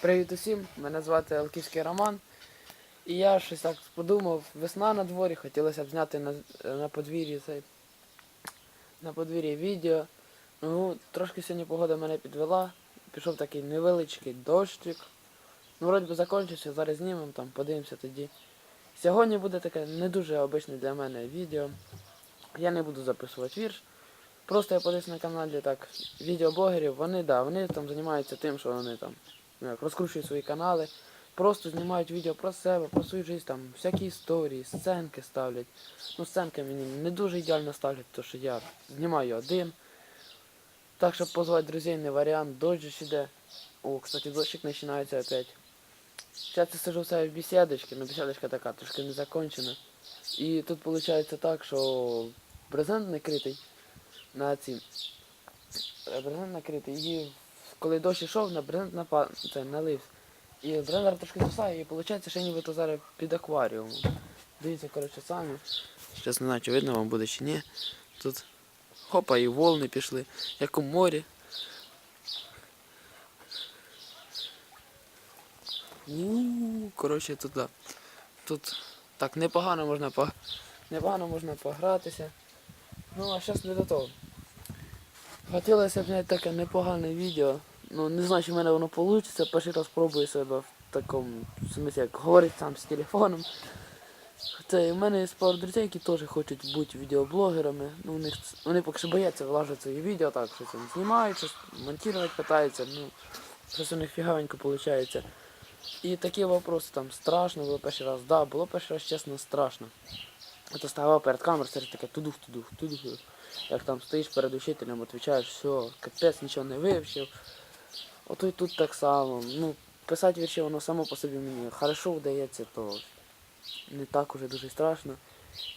Привіт усім, мене звати Алківський Роман. І я щось так подумав, весна на дворі, хотілося б зняти на, на подвір'ї цей на подвір'ї відео. Ну, трошки сьогодні погода мене підвела. Пішов такий невеличкий дощик. Ну, вроді би закінчився, зараз знімемо там, подивимося тоді. Сьогодні буде таке не дуже обичне для мене відео. Я не буду записувати вірш. Просто я подивився на каналі так відеоблогерів, вони, да, вони там займаються тим, що вони там розкручують свої канали, просто знімають відео про себе, про свою життя, там всякі історії, сценки ставлять. Ну, сценки мені не дуже ідеально ставлять, тому що я знімаю один. Так, щоб позвати друзей, не варіант, дощ іде. О, кстати, дощик починається опять. Зараз я сижу в себе в бесідочці, ну бесідочка така, трошки не закончена. І тут виходить так, що брезент накритий на ці. Брезент накритий. І коли дощ йшов, на брезент напа... це, налився. І зараз трошки засає, і виходить, що нібито зараз під акваріумом. Дивіться, коротше, самі. Зараз не знаю, чи видно вам буде чи ні. Тут хопа і волни пішли, як у морі. У, коротше, тут, да. тут так непогано можна по... непогано можна погратися. Ну, а зараз не до того. Хотілося б зняти таке непогане відео. Ну, не знаю, чи в мене воно вийде. Перший раз пробую себе в такому смислі, як говорить сам з телефоном. Хоча і в мене є пару друзей, які теж хочуть бути відеоблогерами. Ну, у вони поки що бояться влажати свої відео, так, щось вони знімають, щось монтувати питаються, ну, щось у них фігавенько виходить. І такі вопроси там страшно було перший раз. Да, було перший раз, чесно, страшно. Ото ставав перед камерою, все таке тудух, тудух, тудух. Як там стоїш перед учителем, відповідаєш, все, капець, нічого не вивчив. Ото і тут так само. Ну, писати вірші, воно само по собі мені хорошо вдається, то не так уже дуже страшно.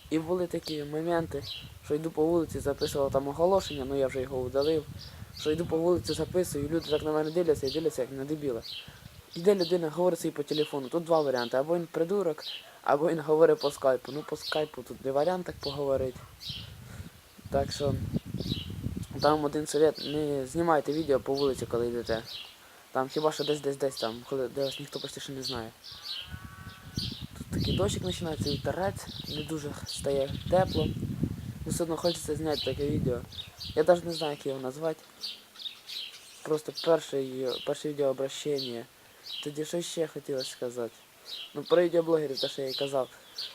І були такі моменти, що йду по вулиці, записував там оголошення, ну я вже його удалив. Що йду по вулиці, записую, і люди так на мене дивляться і дивляться, як на дебіла. Іде людина, говорить собі по телефону. Тут два варіанти. Або він придурок, або він говорить по скайпу. Ну по скайпу тут не варіант так поговорити. Так що там один совет, не знімайте відео по вулиці, коли йдете. Там хіба що десь десь десь там, коли де вас ніхто почти ще не знає. Тут такий дощик починається, вітерець, не дуже стає тепло. Ну, все одно хочеться зняти таке відео. Я навіть не знаю, як його назвати. Просто перше, перше відеообращення. Тоді що ще хотілося сказати? Ну, про відеоблогерів, те, що я і казав,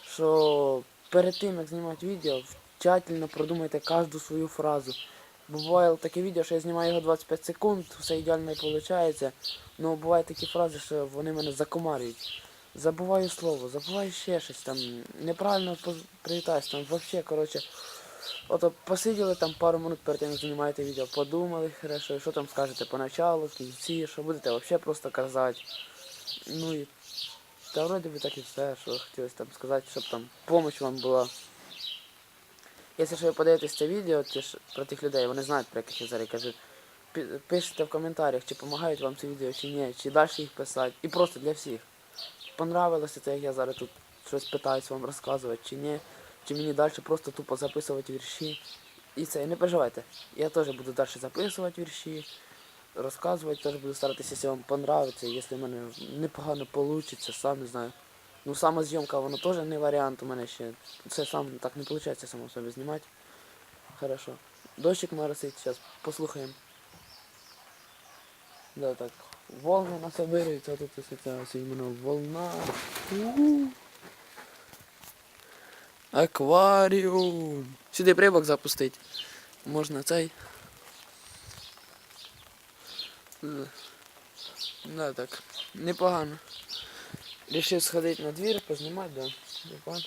що перед тим, як знімати відео, тщательно продумайте кожну свою фразу. Буває таке відео, що я знімаю його 25 секунд, все ідеально виходить. Ну, бувають такі фрази, що вони мене закомарюють. Забуваю слово, забуваю ще щось там, неправильно привітаюсь, там взагалі, коротше. Ото посиділи там пару минут перед тим, як знімаєте відео, подумали хорошо, що там скажете поначалу, в кінці, що будете взагалі просто казати. Ну і та вроді би так і все, що хотілося там сказати, щоб там помощь вам була. Якщо що ви подивитесь це відео ті ж, про тих людей, вони знають, про яких я зараз кажу. Пишіть в коментарях, чи допомагають вам ці відео, чи ні, чи далі їх писати. І просто для всіх. Понравилося це, як я зараз тут щось питаюсь вам розказувати, чи ні. Чи мені далі просто тупо записувати вірші. І це, не переживайте. Я теж буду далі записувати вірші, розказувати, теж буду старатися, якщо вам понравиться, якщо в мене непогано вийде, сам не знаю. Ну, сама зйомка, воно теж не варіант у мене ще. Це сам так не виходить само собі знімати. Хорошо. Дощик моросить, зараз послухаємо. Да, так. Волни нас обируються, а тут ось ця іменно волна. Акваріум. Сюди прибок запустити. Можна цей. Да, так. Непогано. Рішив сходити на двір, познімати, да. Непогано.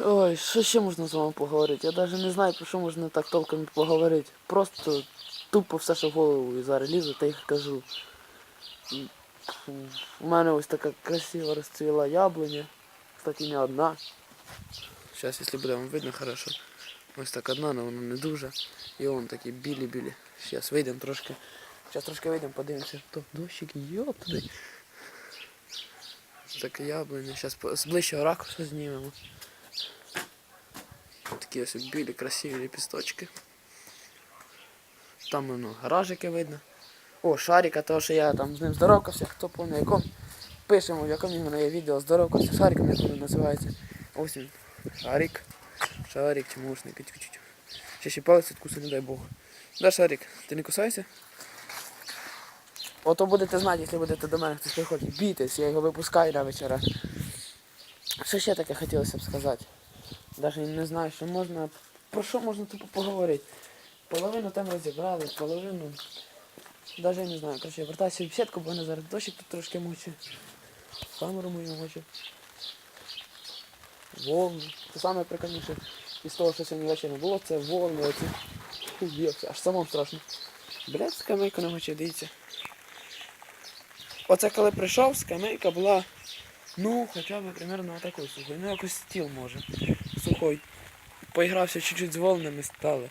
Ой, що ще можна з вами поговорити? Я навіть не знаю, про що можна так толком поговорити. Просто тупо все, що в голову і зараз лізу, та їх кажу. У мене ось така красива розцвіла яблуня. Кстати, не одна. Зараз, якщо буде вам видно, хорошо. Ось так одна, але вона не дуже. І вон такі білі-білі. Зараз вийдемо трошки. Зараз трошки вийдемо, подивимося. То дощик йоп туди. Таке яблуня. Зараз з ближчого ракурсу знімемо. Такі ось білі, красиві ліпісточки. Там воно гаражики видно. О, Шаріка, того, що я там з ним здоровкався, хто помне якому. Пишемо, в якому в мене є відео здоровкався Шариком, як воно називається. Ось він. Шарик. Шарик, чмошник. Тю-тю-тю. Ще ще палець відкуси, не дай Бог. Да, Шарик, ти не кусайся? Ото будете знати, якщо будете до мене хтось приходить. Бійтесь, я його випускаю на вечора. Що ще таке хотілося б сказати? Навіть не знаю, що можна. Про що можна тупо поговорити? Половину там розібрали, половину. Навіть не знаю. Коротше, я вертаюся в бесідку, бо мене зараз дощик тут трошки мучить. Камеру мою мучить. Волни. Це саме прикольніше із того, що сьогодні ввечері не було, це волни оці. Аж самому страшно. Блядь, скамейка не хоче, дивіться. Оце коли прийшов, скамейка була, ну, хоча б примерно такою сухою. Ну якось стіл може. Сухой. Поігрався чуть-чуть з волнами стали.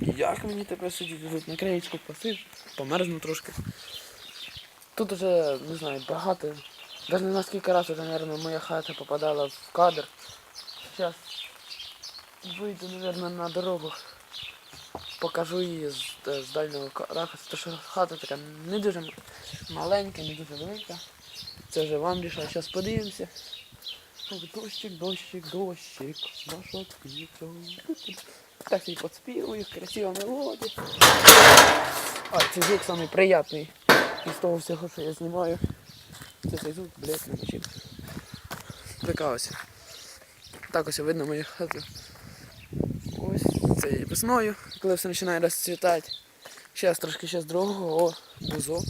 Як мені тепер сидіти тут на краєчку посидь, померзну трошки. Тут уже, не знаю, багато. Даже не знаю скільки разів вже, наверное, моя хата попадала в кадр. Сейчас вийду, наверное, на дорогу. Покажу її з, з дальнього ракурсу, тому що хата така не дуже маленька, не дуже велика. Це вже вам рішать. Зараз подивимося. Дощик, дощик, дощик, наша квітка. Так і подспівую, красива мелодія. А, це звук самий приятний із того всього, що я знімаю. Це цей звук, блядь, не бачив. Така ось. Так ось видно мою хату. Це весною, коли все починає розцвітати. Зараз трошки ще з другого, о, бузок.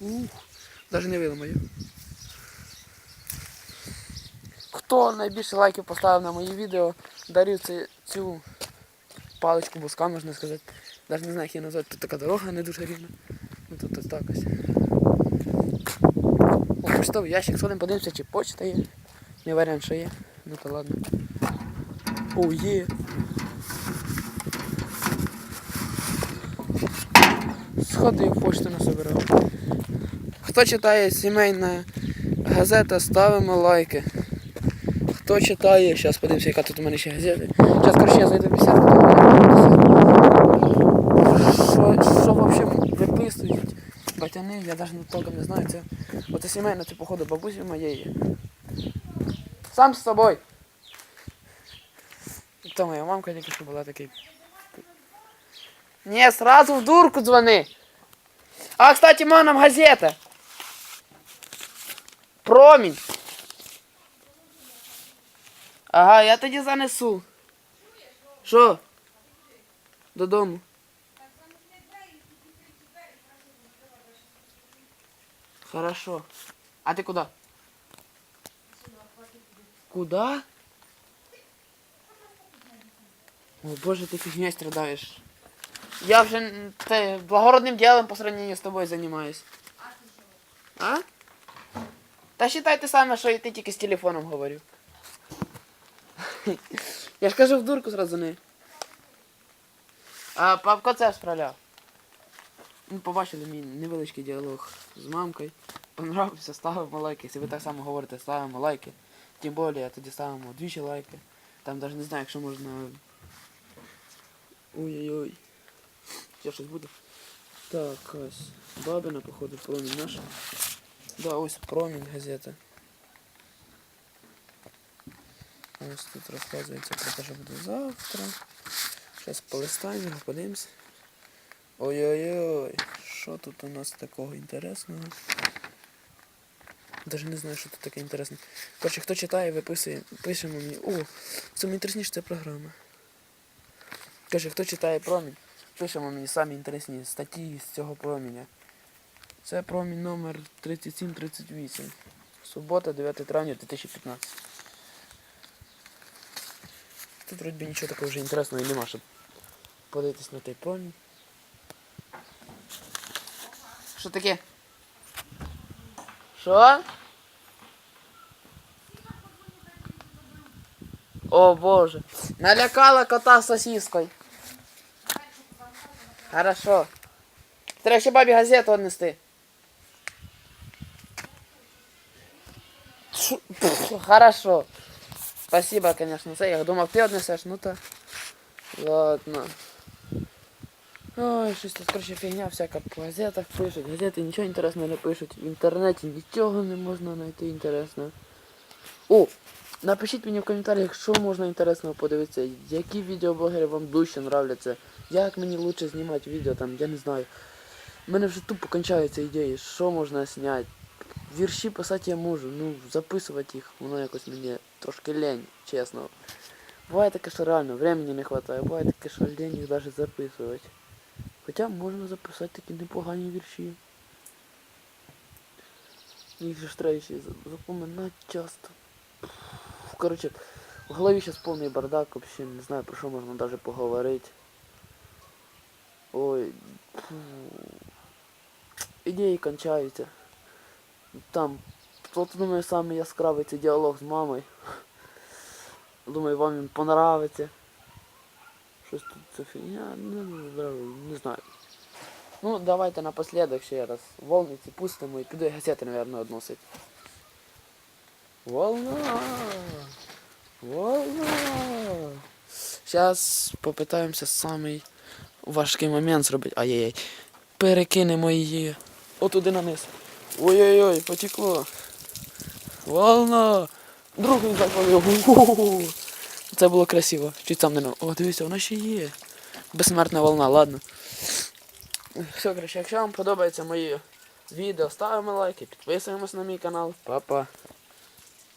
Ух, навіть не видно мою. Хто найбільше лайків поставив на мої відео, дарю цю, цю паличку бузка, можна сказати. Навіть не знаю, як її назвати. Тут така дорога не дуже рівна. Ну тут ось так ось. О, почтовий ящик, сходимо подивимося, чи почта є. Не варіант, що є. Ну то ладно. О, є. Сходив, почту насобирав. Хто читає сімейна газета, ставимо лайки. Хто читає, зараз подивимося, яка тут у мене ще газета. Зараз, коротше, я зайду в. Що, що взагалі виписують? Батяни, я навіть толком не знаю. Це, оце сімейна, це походу бабусі моєї. Сам з собою. То моя мамка тільки що була такий. Не, сразу в дурку дзвони. А, кстати, ма нам газета. Промінь. Ага, я тоді занесу. Що? Додому. Хорошо. А ты куда? Куда? О боже, ты фигней страдаешь. Я вже м, те, благородним делом по сравнению с тобой занимаюсь. А? Та считай те саме, що і ти тільки з телефоном говорю. Я ж кажу в дурку зразу не. А папко це справляв. Ну, побачили мій невеличкий діалог з мамкою. Понравився, ставимо лайки. Якщо ви так само говорите, ставимо лайки. Тим більше, тоді ставимо двічі лайки. Там навіть не знаю, якщо можна. Ой-ой-ой. Ще щось буде. Так, ось. Бабина, походу, промінь наш. Да, ось промінь газета. Ось тут розказується про те, що буде завтра. Зараз полистаємо, подивимось. Ой-ой-ой, що тут у нас такого інтересного? Даже не знаю, що тут таке інтересне. Коротше, хто читає, виписує, пишемо мені. О, це інтересніше це програма. Каже, хто читає промінь, пишемо мені самі інтересні статті з цього проміня. Це промінь номер 3738. Субота, 9 травня 2015. Тут вроді нічого такого вже інтересного і нема, щоб подивитись на той промінь. Що таке? Що? О боже. Налякала кота сосіскою. Хорошо. Треба ще бабі газету однести. Хорошо. Спасибо, конечно, це. Я думав, ти однесеш, ну та. Ладно. Ой, щось тут, короче, фігня всяка по газетах пишуть. Газети нічого інтересного не пишуть. В інтернеті нічого не можна знайти інтересного. О! Напишіть мені в коментарях, що можна інтересного подивитися, які відеоблогери вам дужче нравляться, як мені лучше знімати відео там, я не знаю. У мене вже тупо кончаються ідеї, що можна зняти. Вірші писати я можу, ну записувати їх, воно якось мені трошки лень, чесно. Буває таке, що реально времени не вистачає, буває таке, що лень їх навіть записувати. Хоча можна записати такі непогані вірші. Їх же ж запоминати часто. Коротше, в голові зараз повний бардак, взагалі не знаю про що можна навіть поговорити. Ой. фу. Ідеї кончаються. Там, от думаю, самий яскравий це діалог з мамою. Думаю, вам він понравиться. Щось тут це фігня, не, не знаю. Ну, давайте напоследок ще раз. Волниці пустимо і піду я мабуть, односить. Волна! Волна! Зараз попитаємося самий важкий момент зробити. Ай-яй-яй. Перекинемо її. Отуди на низ. Ой-ой-ой, потекло. Волна! Другий заповів. Це було красиво. Чуть сам не на. О, дивіться, вона ще є. Безсмертна волна, ладно. Все, коротше, якщо вам подобаються мої відео, ставимо лайки, підписуємось на мій канал. Па-па.